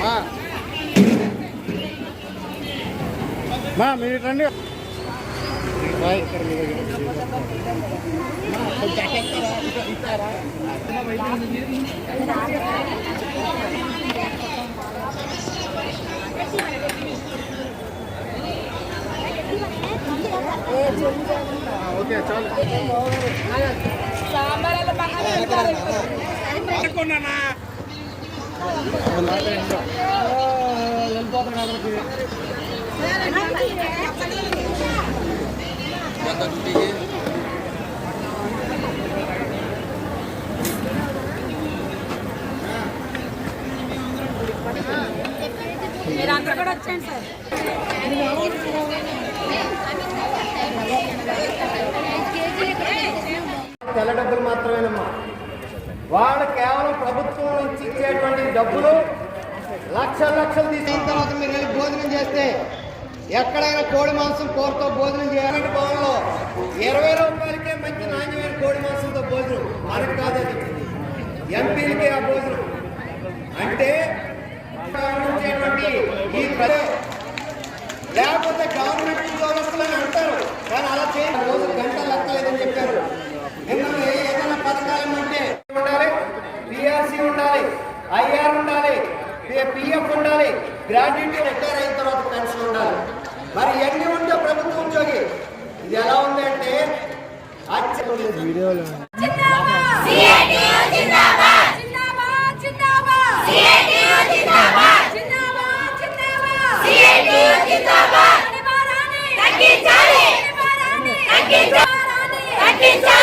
మా. మా మీరు రండి. ఇక్కడ మీరందరూ కూడా వచ్చేయండి సార్ తెల్ల డబ్బులు మాత్రమేనమ్మా. వాళ్ళు కేవలం ప్రభుత్వం నుంచి ఇచ్చేటువంటి డబ్బులు లక్షల లక్షలు తీసుకున్న తర్వాత మీరు వెళ్ళి భోజనం చేస్తే ఎక్కడైనా కోడి మాంసం కోరుతో భోజనం చేయాలంటే భవన్లో ఇరవై రూపాయలకే మంచి నాణ్యమైన కోడి మాంసంతో భోజనం మనకు కాదు అది ఎంపీలకే ఆ భోజనం. అంటే ఈ లేకపోతే గవర్నమెంట్ ఉద్యోగస్తులని అంటారు. కానీ అలా చేయాలి రోజు గంటలు పిఆర్సీ ఉండాలి ఐఆర్ ఉండాలి పిఎఫ్ ఉండాలి గ్రాడ్యుయేట్ రిటైర్ అయిన తర్వాత పెన్షన్ ఉండాలి మరి ఎన్ని ఉంటే ప్రభుత్వ ఉద్యోగి ఇది ఎలా ఉంది అంటే వీడియోలో పరిష్కరించాలి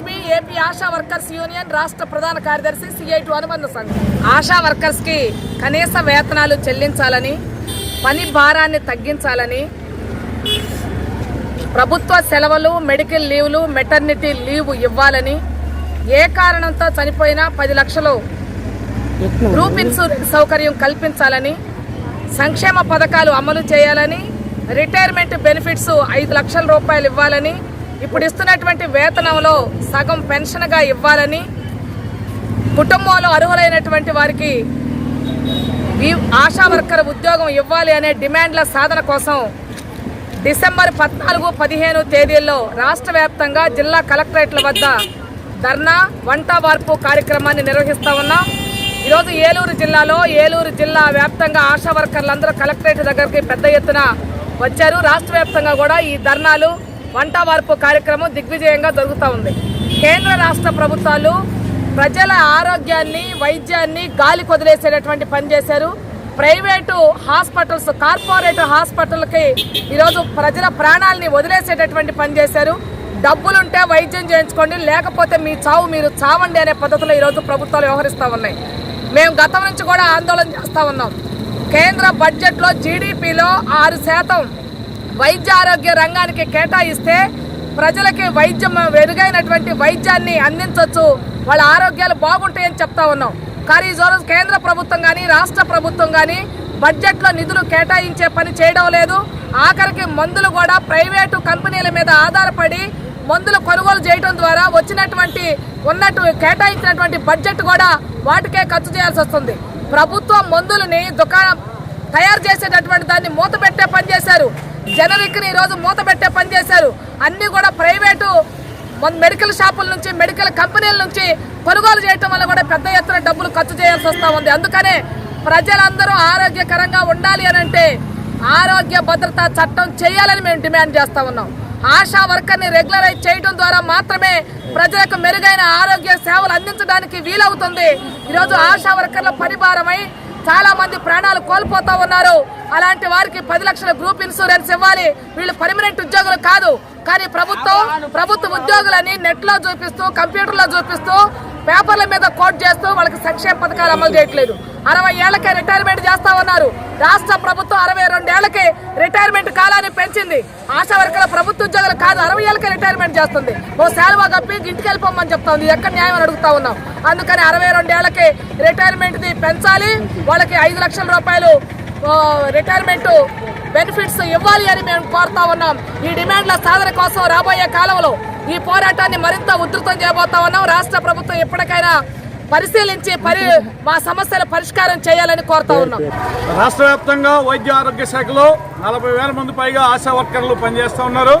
Lakshmi AP ASHA workers union రాష్ట్ర ప్రధాన కార్యదర్శి సిఐటు అనుబంధ సంఘం. ఆశా వర్కర్స్కి కనీస వేతనాలు చెల్లించాలని పని భారాన్ని తగ్గించాలని ప్రభుత్వ సెలవులు మెడికల్ లీవ్లు మెటర్నిటీ లీవ్ ఇవ్వాలని ఏ కారణంతో చనిపోయినా పది లక్షలు గ్రూప్ ఇన్సూరెన్స్ సౌకర్యం కల్పించాలని సంక్షేమ పథకాలు అమలు చేయాలని రిటైర్మెంట్ బెనిఫిట్స్ ఐదు లక్షల రూపాయలు ఇవ్వాలని ఇప్పుడు ఇస్తున్నటువంటి వేతనంలో సగం పెన్షన్గా ఇవ్వాలని కుటుంబంలో అర్హులైనటువంటి వారికి ఈ ఆశా వర్కర్ ఉద్యోగం ఇవ్వాలి అనే డిమాండ్ల సాధన కోసం డిసెంబర్ పద్నాలుగు పదిహేను తేదీల్లో రాష్ట్ర వ్యాప్తంగా జిల్లా కలెక్టరేట్ల వద్ద ధర్నా వంట వార్పు కార్యక్రమాన్ని నిర్వహిస్తా ఉన్నాం. ఈరోజు ఏలూరు జిల్లాలో ఏలూరు జిల్లా వ్యాప్తంగా ఆశా వర్కర్లందరూ కలెక్టరేట్ దగ్గరికి పెద్ద ఎత్తున వచ్చారు. రాష్ట్ర కూడా ఈ ధర్నాలు వంట వార్పు కార్యక్రమం దిగ్విజయంగా జరుగుతూ ఉంది. కేంద్ర రాష్ట్ర ప్రభుత్వాలు ప్రజల ఆరోగ్యాన్ని వైద్యాన్ని గాలి కొదిలేసేటటువంటి పని చేశారు. ప్రైవేటు హాస్పిటల్స్ కార్పొరేట్ హాస్పిటల్కి ఈరోజు ప్రజల ప్రాణాలని వదిలేసేటటువంటి పని చేశారు. డబ్బులుంటే వైద్యం చేయించుకోండి లేకపోతే మీ చావు మీరు చావండి అనే పద్ధతిలో ఈరోజు ప్రభుత్వాలు వ్యవహరిస్తూ ఉన్నాయి. మేము గతం నుంచి కూడా ఆందోళన చేస్తూ ఉన్నాం. కేంద్ర బడ్జెట్లో జీడిపిలో ఆరు శాతం వైద్య ఆరోగ్య రంగానికి కేటాయిస్తే ప్రజలకి వైద్యం మెరుగైనటువంటి వైద్యాన్ని అందించవచ్చు వాళ్ళ ఆరోగ్యాలు బాగుంటాయని చెప్తా ఉన్నాం. కానీ ఈరోజు కేంద్ర ప్రభుత్వం కానీ రాష్ట్ర ప్రభుత్వం కానీ బడ్జెట్లో నిధులు కేటాయించే పని చేయడం లేదు. ఆఖరికి మందులు కూడా ప్రైవేటు కంపెనీల మీద ఆధారపడి మందులు కొనుగోలు చేయడం ద్వారా వచ్చినటువంటి ఉన్నట్టు కేటాయించినటువంటి బడ్జెట్ కూడా వాటికే ఖర్చు చేయాల్సి వస్తుంది. ప్రభుత్వం మందులని దుకాణం తయారు చేసేటటువంటి దాన్ని మూత పెట్టే పనిచేశారు చేశారు జనరిక్ని ఈరోజు మూత పెట్టే పని చేశారు. అన్ని కూడా ప్రైవేటు మెడికల్ షాపుల నుంచి మెడికల్ కంపెనీల నుంచి కొనుగోలు చేయటం వల్ల కూడా పెద్ద ఎత్తున డబ్బులు ఖర్చు చేయాల్సి వస్తూ ఉంది. అందుకనే ప్రజలందరూ ఆరోగ్యకరంగా ఉండాలి అని అంటే ఆరోగ్య భద్రత చట్టం చేయాలని మేము డిమాండ్ చేస్తా ఉన్నాం. ఆశా వర్కర్ని రెగ్యులరైజ్ చేయడం ద్వారా మాత్రమే ప్రజలకు మెరుగైన ఆరోగ్య సేవలు అందించడానికి వీలవుతుంది. ఈరోజు ఆశా వర్కర్ల పరిభారమై చాలా మంది ప్రాణాలు కోల్పోతా ఉన్నారు. అలాంటి వారికి పది లక్షల గ్రూప్ ఇన్సూరెన్స్ ఇవ్వాలి. వీళ్ళు పర్మనెంట్ ఉద్యోగులు కాదు. కానీ ప్రభుత్వం ప్రభుత్వ ఉద్యోగులని నెట్లో చూపిస్తూ కంప్యూటర్లో చూపిస్తూ పేపర్ల మీద కోట్ చేస్తూ వాళ్ళకి సంక్షేమ పథకాలు అమలు చేయట్లేదు. అరవై ఏళ్ళకే రిటైర్మెంట్ చేస్తా ఉన్నారు రాష్ట్ర ప్రభుత్వం అరవై రెండేళ్ళకి రిటైర్మెంట్ కాలాన్ని పెంచింది. ఆశా వర్గాల ప్రభుత్వ ఉద్యోగులు కాదు అరవై ఏళ్ళకే రిటైర్మెంట్ చేస్తుంది. ఓ శాలువా కప్పి ఇంటికి వెళ్ళిపోమని చెప్తా ఉంది ఎక్కడ న్యాయం అని అడుగుతా ఉన్నాం. అందుకని అరవై రెండేళ్ళకి రిటైర్మెంట్ది పెంచాలి. వాళ్ళకి ఐదు లక్షల రూపాయలు రిటైర్మెంట్ బెనిఫిట్స్ ఇవ్వాలి అని మేము కోరుతా ఉన్నాం. ఈ డిమాండ్ల సాధన కోసం రాబోయే కాలంలో ఈ పోరాటాన్ని మరింత ఉధృతం చేయబోతా ఉన్నాం. రాష్ట్ర ప్రభుత్వం ఎప్పటికైనా పరిశీలించి పరి మా సమస్యల పరిష్కారం చేయాలని కోరుతా ఉన్నాం. రాష్ట్ర వ్యాప్తంగా వైద్య ఆరోగ్య శాఖలో నలభై వేల మంది పైగా ఆశా వర్కర్లు పనిచేస్తూ ఉన్నారు.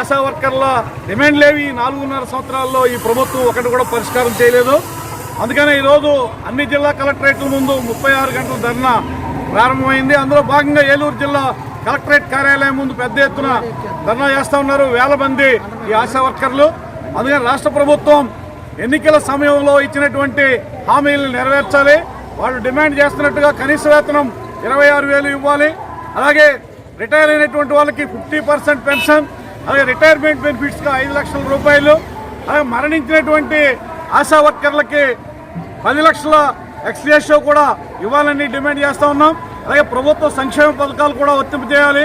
ఆశా వర్కర్ల డిమాండ్ లేవి నాలుగున్నర సంవత్సరాల్లో ఈ ప్రభుత్వం ఒకటి కూడా పరిష్కారం చేయలేదు. అందుకనే ఈరోజు అన్ని జిల్లా కలెక్టరేట్ల ముందు ముప్పై ఆరు గంటల ధర్నా ప్రారంభమైంది. అందులో భాగంగా ఏలూరు జిల్లా కలెక్టరేట్ కార్యాలయం ముందు పెద్ద ఎత్తున ధర్నా చేస్తూ ఉన్నారు వేల మంది ఈ ఆశా వర్కర్లు. అందుకని రాష్ట్ర ప్రభుత్వం ఎన్నికల సమయంలో ఇచ్చినటువంటి హామీలను నెరవేర్చాలి. వాళ్ళు డిమాండ్ చేస్తున్నట్టుగా కనీస వేతనం ఇరవై ఆరు వేలు ఇవ్వాలి. అలాగే రిటైర్ అయినటువంటి వాళ్ళకి ఫిఫ్టీ పర్సెంట్ పెన్షన్ అలాగే రిటైర్మెంట్ బెనిఫిట్స్గా ఐదు లక్షల రూపాయలు అలాగే మరణించినటువంటి ఆశా వర్కర్లకి పది లక్షల ఎక్స్రేషియో కూడా ఇవ్వాలని డిమాండ్ చేస్తూ ఉన్నాం. అలాగే ప్రభుత్వ సంక్షేమ పథకాలు కూడా వర్తింపజేయాలి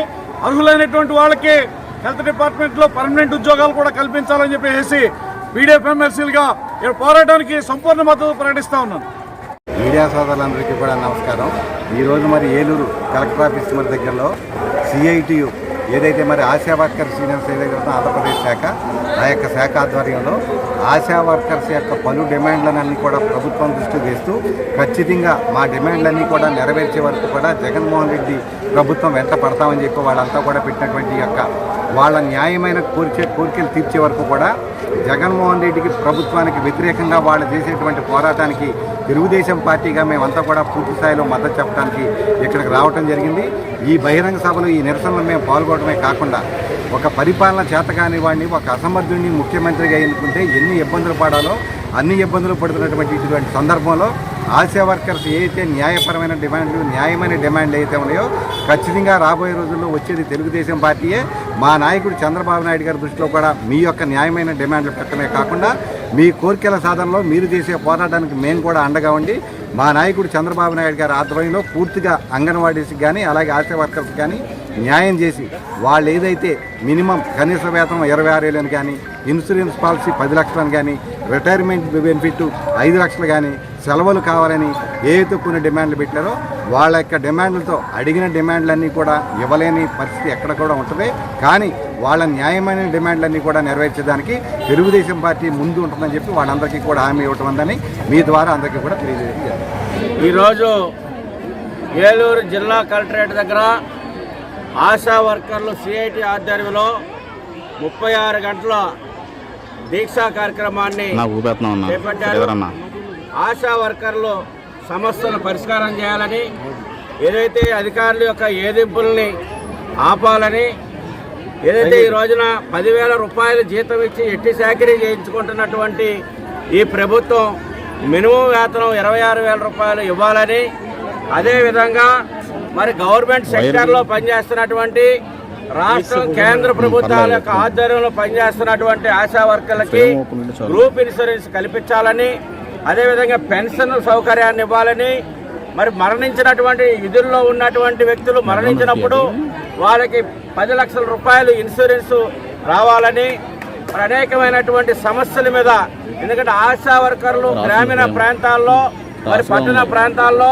అర్హులైనటువంటి వాళ్ళకి హెల్త్ డిపార్ట్మెంట్లో పర్మనెంట్ ఉద్యోగాలు కూడా కల్పించాలని చెప్పేసి పీడిఎఫ్ ఎమ్మెల్సీలుగా పోరాటానికి సంపూర్ణ మద్దతు ప్రకటిస్తూ ఉన్నాను. మీడియా సోదరులందరికీ కూడా నమస్కారం. ఈరోజు మరి ఏలూరు కలెక్టర్ ఆఫీస్ మరి దగ్గరలో సిఐటియు ఏదైతే మరి ఆశా వర్కర్స్ సీనియర్స్ ఏదైతే ఆంధ్రప్రదేశ్ శాఖ ఆ యొక్క శాఖ ఆధ్వర్యంలో ఆశా వర్కర్స్ యొక్క పలు డిమాండ్లన్నీ కూడా ప్రభుత్వం దృష్టి తెస్తూ ఖచ్చితంగా మా డిమాండ్లన్నీ కూడా నెరవేర్చే వరకు కూడా జగన్మోహన్ రెడ్డి ప్రభుత్వం వెంట పడతామని చెప్పి వాళ్ళంతా కూడా పెట్టినటువంటి యొక్క వాళ్ళ న్యాయమైన కోరిక కోరికలు తీర్చే వరకు కూడా జగన్మోహన్ రెడ్డికి ప్రభుత్వానికి వ్యతిరేకంగా వాళ్ళు చేసేటువంటి పోరాటానికి తెలుగుదేశం పార్టీగా మేమంతా కూడా పూర్తి స్థాయిలో మద్దతు చెప్పడానికి ఇక్కడికి రావటం జరిగింది. ఈ బహిరంగ సభలో ఈ నిరసనలో మేము పాల్గొనడమే కాకుండా ఒక పరిపాలన చేతకాని వాడిని ఒక అసమర్థుడిని ముఖ్యమంత్రిగా ఎన్నుకుంటే ఎన్ని ఇబ్బందులు పడాలో అన్ని ఇబ్బందులు పడుతున్నటువంటి ఇటువంటి సందర్భంలో ఆశా వర్కర్స్ ఏదైతే న్యాయపరమైన డిమాండ్లు న్యాయమైన డిమాండ్లు అయితే ఉన్నాయో ఖచ్చితంగా రాబోయే రోజుల్లో వచ్చేది తెలుగుదేశం పార్టీయే. మా నాయకుడు చంద్రబాబు నాయుడు గారి దృష్టిలో కూడా మీ యొక్క న్యాయమైన డిమాండ్లు పెట్టడమే కాకుండా మీ కోరికల సాధనలో మీరు చేసే పోరాటానికి మేము కూడా అండగా ఉండి మా నాయకుడు చంద్రబాబు నాయుడు గారి ఆధ్వర్యంలో పూర్తిగా అంగన్వాడీస్కి కానీ అలాగే ఆశా వర్కర్స్ కానీ న్యాయం చేసి వాళ్ళు ఏదైతే మినిమం కనీస వేతనం ఇరవై ఆరు వేలని కానీ ఇన్సూరెన్స్ పాలసీ పది లక్షలని కానీ రిటైర్మెంట్ బెనిఫిట్ ఐదు లక్షలు కానీ సెలవులు కావాలని ఏదైతే కొన్ని డిమాండ్లు పెట్టారో వాళ్ళ యొక్క డిమాండ్లతో అడిగిన డిమాండ్లన్నీ కూడా ఇవ్వలేని పరిస్థితి ఎక్కడ కూడా ఉంటుంది. కానీ వాళ్ళ న్యాయమైన డిమాండ్లన్నీ కూడా నెరవేర్చడానికి తెలుగుదేశం పార్టీ ముందు ఉంటుందని చెప్పి వాళ్ళందరికీ కూడా హామీ ఇవ్వటం ఉందని మీ ద్వారా అందరికీ కూడా తెలియజేయాలి ఈరోజు ఏలూరు జిల్లా కలెక్టరేట్ దగ్గర ఆశా వర్కర్లు సిఐటి ఆధ్వర్యంలో ముప్పై ఆరు గంటల దీక్షా కార్యక్రమాన్ని చేపట్టారు. ఆశా వర్కర్లు సమస్యను పరిష్కారం చేయాలని ఏదైతే అధికారుల యొక్క ఏదింపుల్ని ఆపాలని ఏదైతే ఈ రోజున పదివేల రూపాయల జీతం ఇచ్చి ఎట్టి సేకరీ చేయించుకుంటున్నటువంటి ఈ ప్రభుత్వం మినిమం వేతనం ఇరవై ఆరు వేల రూపాయలు ఇవ్వాలని అదేవిధంగా మరి గవర్నమెంట్ సెక్టార్లో పనిచేస్తున్నటువంటి రాష్ట్రం కేంద్ర ప్రభుత్వాల యొక్క ఆధ్వర్యంలో పనిచేస్తున్నటువంటి ఆశా వర్కర్లకి గ్రూప్ ఇన్సూరెన్స్ కల్పించాలని అదేవిధంగా పెన్షన్ సౌకర్యాన్ని ఇవ్వాలని మరి మరణించినటువంటి విధుల్లో ఉన్నటువంటి వ్యక్తులు మరణించినప్పుడు వాళ్ళకి పది లక్షల రూపాయలు ఇన్సూరెన్స్ రావాలని మరి అనేకమైనటువంటి సమస్యల మీద ఎందుకంటే ఆశా వర్కర్లు గ్రామీణ ప్రాంతాల్లో మరి పట్టణ ప్రాంతాల్లో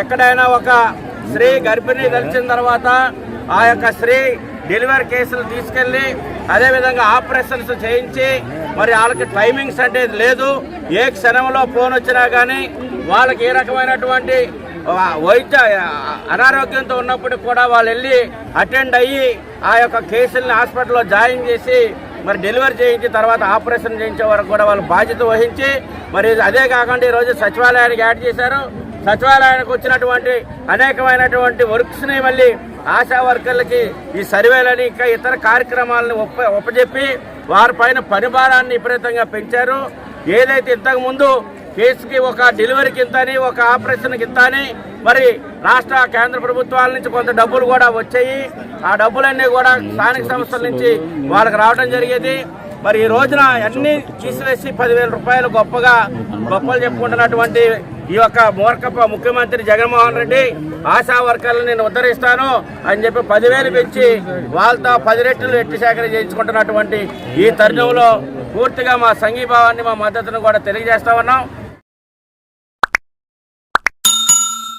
ఎక్కడైనా ఒక స్త్రీ గర్భిణీ తెలిసిన తర్వాత ఆ యొక్క స్త్రీ డెలివరీ కేసులు తీసుకెళ్ళి అదేవిధంగా ఆపరేషన్స్ చేయించి మరి వాళ్ళకి టైమింగ్స్ అనేది లేదు. ఏ క్షణంలో ఫోన్ వచ్చినా కానీ వాళ్ళకి ఏ రకమైనటువంటి వైద్య అనారోగ్యంతో ఉన్నప్పుడు కూడా వాళ్ళు వెళ్ళి అటెండ్ అయ్యి ఆ యొక్క కేసుల్ని హాస్పిటల్లో జాయిన్ చేసి మరి డెలివరీ చేయించి తర్వాత ఆపరేషన్ చేయించే వరకు కూడా వాళ్ళు బాధ్యత వహించి మరి అదే కాకుండా ఈరోజు సచివాలయానికి యాడ్ చేశారు. సచివాలయానికి వచ్చినటువంటి అనేకమైనటువంటి వర్క్స్ని మళ్ళీ ఆశా వర్కర్లకి ఈ సర్వేలని ఇంకా ఇతర కార్యక్రమాలను ఒప్ప ఒప్పజెప్పి వారిపైన పనిభారాన్ని విపరీతంగా పెంచారు. ఏదైతే ఇంతకు ముందు కేసుకి ఒక డెలివరీకి ఇంతని ఒక ఆపరేషన్కి ఇంత అని మరి రాష్ట్ర కేంద్ర ప్రభుత్వాల నుంచి కొంత డబ్బులు కూడా వచ్చాయి. ఆ డబ్బులన్నీ కూడా స్థానిక సంస్థల నుంచి వాళ్ళకి రావడం జరిగేది. మరి ఈ రోజున అన్ని తీసివేసి పదివేల రూపాయలు గొప్పగా గొప్పలు చెప్పుకుంటున్నటువంటి ఈ యొక్క మూర్ఖప ముఖ్యమంత్రి జగన్మోహన్ రెడ్డి ఆశా వర్కర్లను నేను ఉద్ధరిస్తాను అని చెప్పి పదివేలు పెంచి వాళ్ళతో పది రెట్లు ఎట్టి సేకరణ చేయించుకుంటున్నటువంటి ఈ తరుణంలో పూర్తిగా మా సంఘీభావాన్ని మా మద్దతును కూడా తెలియజేస్తా ఉన్నాం.